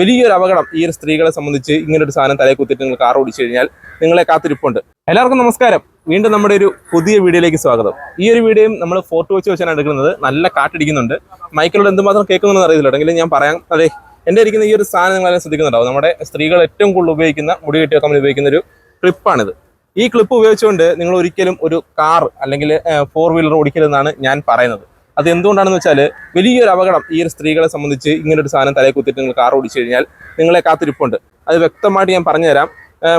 വലിയൊരു അപകടം ഈ ഒരു സ്ത്രീകളെ സംബന്ധിച്ച് ഇങ്ങനെ ഒരു സാധനം തലയിൽ കുത്തിയിട്ട് നിങ്ങൾ കാർ ഓടിച്ചു കഴിഞ്ഞാൽ നിങ്ങളെ കാത്തിരിപ്പുണ്ട്. എല്ലാവർക്കും നമസ്കാരം. വീണ്ടും നമ്മുടെ ഒരു പുതിയ വീഡിയോയിലേക്ക് സ്വാഗതം. ഈ ഒരു വീഡിയോയും നമ്മൾ ഫോട്ടോ വെച്ച് വെച്ചാണ് എടുക്കുന്നത്. നല്ല കാട്ടിടിക്കുന്നുണ്ട് മൈക്കിലോട് എന്തുമാത്രം കേൾക്കുന്നുണ്ടെന്ന് അറിയില്ല എങ്കിലും ഞാൻ പറയാം. അതെ എന്റെ ഇരിക്കുന്ന ഈ ഒരു സാധനം നിങ്ങൾ ശ്രദ്ധിക്കുന്നുണ്ടാവും. നമ്മുടെ സ്ത്രീകൾ ഏറ്റവും കൂടുതൽ ഉപയോഗിക്കുന്ന മുടി കെട്ടി വെക്കാൻ ഉപയോഗിക്കുന്ന ഒരു ക്ലിപ്പാണിത്. ഈ ക്ലിപ്പ് ഉപയോഗിച്ചുകൊണ്ട് നിങ്ങൾ ഒരിക്കലും ഒരു കാർ അല്ലെങ്കിൽ ഫോർ വീലർ ഓടിക്കരുതെന്നാണ് ഞാൻ പറയുന്നത്. അത് എന്തുകൊണ്ടാണെന്ന് വെച്ചാൽ വലിയൊരു അപകടം ഈ ഒരു സ്ത്രീകളെ സംബന്ധിച്ച് ഇങ്ങനെ ഒരു സാധനം തലയിൽ കുത്തിയിട്ട് നിങ്ങൾ കാർ ഓടിച്ചു കഴിഞ്ഞാൽ നിങ്ങളെ കാത്തിരിപ്പുണ്ട്. അത് വ്യക്തമായിട്ട് ഞാൻ പറഞ്ഞുതരാം.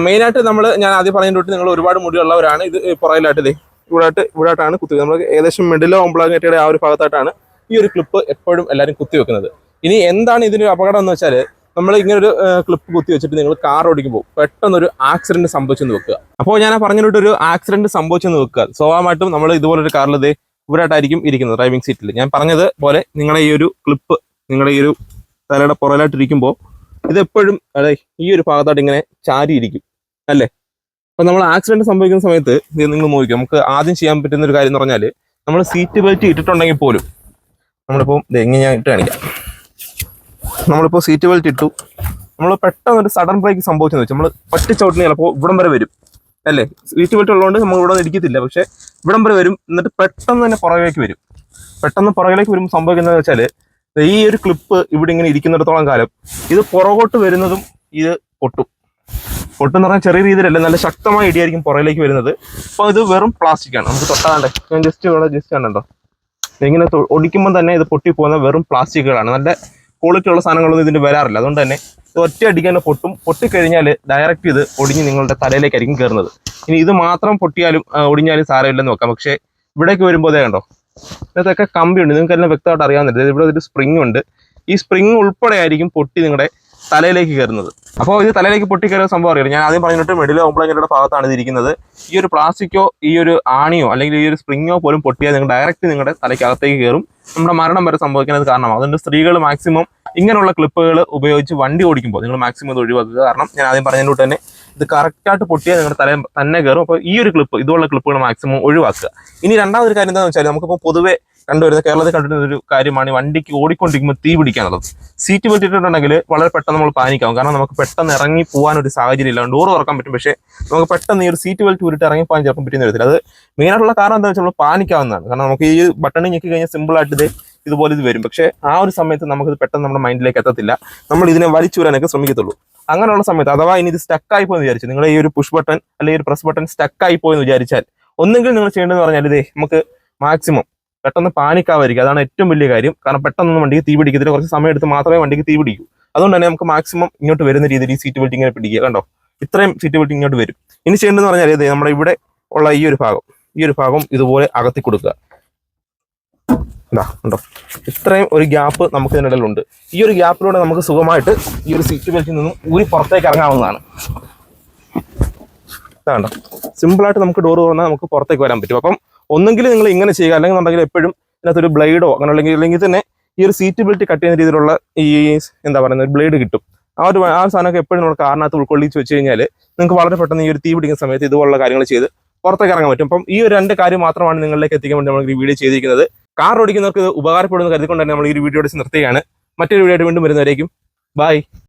മെയിനായിട്ട് നമ്മൾ ഞാൻ ആദ്യം പറഞ്ഞതിന്റെ തൊട്ട് നിങ്ങൾ ഒരുപാട് മുടിയുള്ളവരാണ്. ഇത് പുറകിലായിട്ട് ഇതേ ഇവിടായിട്ട് ഇവിടായിട്ടാണ് കുത്തി നമ്മൾ ഏകദേശം മിഡിലോ ഒമ്പളാങ്കേറ്റയുടെ ആ ഒരു ഭാഗത്തായിട്ടാണ് ഈ ഒരു ക്ലിപ്പ് എപ്പോഴും എല്ലാവരും കുത്തി വെക്കുന്നത്. ഇനി എന്താണ് ഇതിന്റെ അപകടം എന്ന് വെച്ചാൽ നമ്മൾ ഇങ്ങനെ ഒരു ക്ലിപ്പ് കുത്തി വെച്ചിട്ട് നിങ്ങൾ കാർ ഓടിക്കുമ്പോൾ പെട്ടെന്നൊരു ആക്സിഡന്റ് സംഭവിച്ചെന്ന് വെക്കുക. അപ്പോൾ ഞാൻ പറഞ്ഞിട്ടൊരു ആക്സിഡന്റ് സംഭവിച്ചെന്ന് വെക്കുക. സ്വാഭാവികമായിട്ടും നമ്മൾ ഇതുപോലൊരു കാറിൽ ഇതേ ഇവിടായിട്ടായിരിക്കും ഇരിക്കുന്നത് ഡ്രൈവിംഗ് സീറ്റിൽ ഞാൻ പറഞ്ഞത് പോലെ നിങ്ങളുടെ ഈ ഒരു ക്ലിപ്പ് നിങ്ങളുടെ ഈ ഒരു തലയുടെ പുറകിലായിട്ട് ഇരിക്കുമ്പോൾ ഇതെപ്പോഴും അതെ ഈ ഒരു ഭാഗത്തായിട്ട് ഇങ്ങനെ ചാരിയിരിക്കും. അല്ലേ? അപ്പം നമ്മൾ ആക്സിഡന്റ് സംഭവിക്കുന്ന സമയത്ത് ഇത് നിങ്ങൾ നോക്കിക്കും. നമുക്ക് ആദ്യം ചെയ്യാൻ പറ്റുന്ന ഒരു കാര്യം എന്ന് പറഞ്ഞാൽ നമ്മൾ സീറ്റ് ബെൽറ്റ് ഇട്ടിട്ടുണ്ടെങ്കിൽ പോലും നമ്മളിപ്പോൾ ഇത് എങ്ങനെ ഞാൻ ഇട്ട് കാണിക്കാം. നമ്മളിപ്പോൾ സീറ്റ് ബെൽറ്റ് ഇട്ടു. നമ്മൾ പെട്ടെന്ന് ഒരു സഡൻ ബ്രേക്ക് സംഭവിച്ചെന്ന് വെച്ചാൽ നമ്മൾ ഒറ്റ ചവിട്ടിന് ചിലപ്പോൾ ഇവിടം വരെ വരും. അല്ലേ? സീറ്റ് ബെൽറ്റ് ഉള്ളതുകൊണ്ട് നമ്മൾ ഇവിടെ ഇടിക്കത്തില്ല പക്ഷെ ഇവിടം വരെ വരും. എന്നിട്ട് പെട്ടെന്ന് തന്നെ പുറകിലേക്ക് വരും. പെട്ടെന്ന് പുറകിലേക്ക് വരുമ്പോൾ സംഭവിക്കുന്നത് വെച്ചാൽ ഈ ഒരു ക്ലിപ്പ് ഇവിടെ ഇങ്ങനെ ഇരിക്കുന്നിടത്തോളം കാലം ഇത് പുറകോട്ട് വരുന്നതും ഇത് പൊട്ടും. പൊട്ടെന്ന് പറഞ്ഞാൽ ചെറിയ രീതിയിലല്ല നല്ല ശക്തമായ ഇടിയായിരിക്കും പുറകിലേക്ക് വരുന്നത്. അപ്പോൾ ഇത് വെറും പ്ലാസ്റ്റിക് ആണ്. നമുക്ക് തൊട്ടാണ്ട് ഞാൻ ജസ്റ്റ് ഇവിടെ ജസ്റ്റ് കണ്ടോ ഇങ്ങനെ ഒടിക്കുമ്പോൾ തന്നെ ഇത് പൊട്ടി പൊട്ടിപ്പോകുന്ന വെറും പ്ലാസ്റ്റിക്കുകളാണ് നല്ല ക്വാളിറ്റി ഉള്ള സാധനങ്ങളൊന്നും ഇതിന് വരാറില്ല. അതുകൊണ്ട് തന്നെ ഒറ്റ അടിക്കാൻ പൊട്ടും. പൊട്ടിക്കഴിഞ്ഞാൽ ഡയറക്റ്റ് ഇത് ഒടിഞ്ഞ് നിങ്ങളുടെ തലയിലേക്കായിരിക്കും കയറുന്നത് ഇനി ഇത് മാത്രം പൊട്ടിയാലും ഒടിഞ്ഞാലും സാരമില്ലെന്ന് നോക്കാം. പക്ഷേ ഇവിടേക്ക് വരുമ്പോൾ അതേ കണ്ടോ? ഇതൊക്കെ കമ്പിയുണ്ട്. നിങ്ങൾക്ക് എല്ലാം വ്യക്തമായിട്ട് അറിയാവുന്നില്ല ഇവിടെ ഒരു സ്പ്രിങ് ഉണ്ട്. ഈ സ്പ്രിങ് ഉൾപ്പെടെ ആയിരിക്കും പൊട്ടി നിങ്ങളുടെ തലയിലേക്ക് കയറുന്നത്. അപ്പോൾ ഇത് തലയിലേക്ക് പൊട്ടിക്കയറുന്ന സംഭവം അറിയില്ല ഞാൻ ആദ്യം പറഞ്ഞിട്ട് മെഡിലോ ഓംപ്ലൈങ്ങളുടെ ഭാഗത്താണ് ഇത് ഇരിക്കുന്നത് ഈ ഒരു പ്ലാസ്റ്റിക്കോ ഈ ഒരു ആണിയോ അല്ലെങ്കിൽ ഈ ഒരു സ്പ്രിങ്ങോ പോലും പൊട്ടിയാൽ നിങ്ങൾ ഡയറക്റ്റ് നിങ്ങളുടെ തലയ്ക്കകത്തേക്ക് കയറും. നമ്മുടെ മരണം വരെ സംഭവിക്കുന്നത് കാരണമാണ് അതുകൊണ്ട് സ്ത്രീകൾ മാക്സിമം ഇങ്ങനെയുള്ള ക്ലിപ്പുകൾ ഉപയോഗിച്ച് വണ്ടി ഓടിക്കുമ്പോൾ നിങ്ങൾ മാക്സിമം ഇത് ഒഴിവാക്കുക. കാരണം ഞാൻ ആദ്യം പറഞ്ഞതിന്റെ തന്നെ ഇത് കറക്റ്റായിട്ട് പൊട്ടിയാൽ നിങ്ങളുടെ തല തന്നെ കയറും. അപ്പോൾ ഈ ഒരു ക്ലിപ്പ് ഇതുള്ള ക്ലിപ്പുകൾ മാക്സിമം ഒഴിവാക്കുക. ഇനി രണ്ടാമതൊരു കാര്യം എന്താണെന്ന് വെച്ചാൽ നമുക്കിപ്പോൾ പൊതുവെ കണ്ടുവരുന്ന കേരളത്തിൽ കണ്ടുവരുന്ന ഒരു കാര്യമാണ് വണ്ടിക്ക് ഓടിക്കൊണ്ടിരിക്കുമ്പോൾ തീ പിടിക്കാനുള്ളത്. സീറ്റ് പറ്റിയിട്ടുണ്ടെങ്കിൽ വളരെ പെട്ടെന്ന് നമ്മൾ പാനിക്കാവും. കാരണം നമുക്ക് പെട്ടെന്ന് ഇറങ്ങി പോകാൻ ഒരു സാഹചര്യം ഇല്ല. ഡോർ തുറക്കാൻ പറ്റും. പക്ഷേ നമുക്ക് പെട്ടെന്ന് ഈ ഒരു സീറ്റ് ബെൽറ്റ് ഊരിട്ട് ഇറങ്ങി പോകാൻ ചിലപ്പോൾ പറ്റുന്ന വരത്തില്ല അത് മെയിനായിട്ടുള്ള കാരണം എന്താ വെച്ചാൽ നമ്മൾ പാനിക്കാവുന്നതാണ്. കാരണം നമുക്ക് ഈ ബട്ടൺ ഞെക്കി കഴിഞ്ഞാൽ സിമ്പിൾ ആയിട്ട് ഇത് ഇതുപോലെ ഇത് വരും. പക്ഷേ ആ ഒരു സമയത്ത് നമുക്കിത് പെട്ടെന്ന് നമ്മുടെ മൈൻഡിലേക്ക് എത്തത്തില്ല. നമ്മൾ ഇതിനെ വലിച്ചു വരാനൊക്കെ ശ്രമിക്കത്തുള്ളൂ. അങ്ങനെയുള്ള സമയത്ത് അഥവാ ഇനി ഇത് സ്റ്റക്കായി പോയെന്ന് വിചാരിച്ചു നിങ്ങൾ ഈ ഒരു പുഷ് ബട്ടൺ അല്ലെങ്കിൽ ഒരു പ്രസ് ബട്ടൺ സ്റ്റക്കായി പോയെന്ന് വിചാരിച്ചാൽ ഒന്നെങ്കിൽ നിങ്ങൾ ചെയ്യേണ്ടതെന്ന് പറഞ്ഞാൽ ഇതേ നമുക്ക് മാക്സിമം പെട്ടെന്ന് പാനിക് പാനിക്കാവായിരിക്കും അതാണ് ഏറ്റവും വലിയ കാര്യം. കാരണം പെട്ടെന്ന് വണ്ടിക്ക് തീ പിടിക്കത്തില്ല. കുറച്ച് സമയം എടുത്ത് മാത്രമേ വണ്ടിക്ക് തീ പിടിക്കൂ. അതുകൊണ്ട് തന്നെ നമുക്ക് മാക്സിമം ഇങ്ങോട്ട് വരുന്ന രീതിയിൽ ഈ സീറ്റ് ബെൽറ്റ് ഇങ്ങനെ പിടിക്കുക. കണ്ടോ? ഇത്രയും സീറ്റ് ബെൽറ്റ് ഇങ്ങോട്ട് വരും. ഇനി ചെയ്യേണ്ടതെന്ന് പറഞ്ഞാൽ അതെ നമ്മുടെ ഇവിടെ ഉള്ള ഈ ഒരു ഭാഗം. ഈ ഒരു ഭാഗം ഇതുപോലെ അകത്തി കൊടുക്കുക. എന്താ ഉണ്ടോ ഇത്രയും ഒരു ഗ്യാപ്പ് നമുക്ക് ഇതിനിടയിലുണ്ട് ഈ ഒരു ഗ്യാപ്പിലൂടെ നമുക്ക് സുഖമായിട്ട് ഈ ഒരു സീറ്റ് ബെൽറ്റിൽ നിന്നും ഊരി പുറത്തേക്ക് ഇറങ്ങാവുന്നതാണ്. ഇതാണ്ടോ സിമ്പിളായിട്ട് നമുക്ക് ഡോർ തുറന്നാൽ നമുക്ക് പുറത്തേക്ക് വരാൻ പറ്റും. അപ്പം ഒന്നെങ്കിൽ നിങ്ങൾ ഇങ്ങനെ ചെയ്യുക. അല്ലെങ്കിൽ ഉണ്ടെങ്കിൽ എപ്പോഴും ഇതിനകത്തൊരു ബ്ലേഡോ അങ്ങനെ അല്ലെങ്കിൽ അല്ലെങ്കിൽ തന്നെ ഈ ഒരു സീറ്റ് ബെൽറ്റ് കട്ട് ചെയ്യുന്ന രീതിയിലുള്ള ഈ എന്താ പറയുന്നത് ബ്ലേഡ് കിട്ടും. ആ ഒരു ആ സാധനമൊക്കെ എപ്പോഴും നമ്മൾ കാറിനകത്ത് ഉൾക്കൊള്ളിച്ച് വെച്ച് കഴിഞ്ഞാൽ നിങ്ങൾക്ക് വളരെ പെട്ടെന്ന് ഈ ഒരു തീ പിടിക്കുന്ന സമയത്ത് ഇതുപോലുള്ള കാര്യങ്ങൾ ചെയ്ത് പുറത്തേക്ക് ഇറങ്ങാൻ പറ്റും. അപ്പം ഈ ഒരു രണ്ട് കാര്യം മാത്രമാണ് നിങ്ങളിലേക്ക് എത്തിക്കാൻ വേണ്ടി നമ്മൾ ഈ വീഡിയോ ചെയ്തിരിക്കുന്നത്. കാർ ഓടിക്കുന്നവർക്ക് ഉപകാരപ്പെടുന്ന കരുതിക്കൊണ്ട് തന്നെ നമ്മൾ ഈ വീഡിയോ നിർത്തുകയാണ്. മറ്റൊരു വീഡിയോ ആയിട്ട് വീണ്ടും വരുന്നവരേക്കും. ബൈ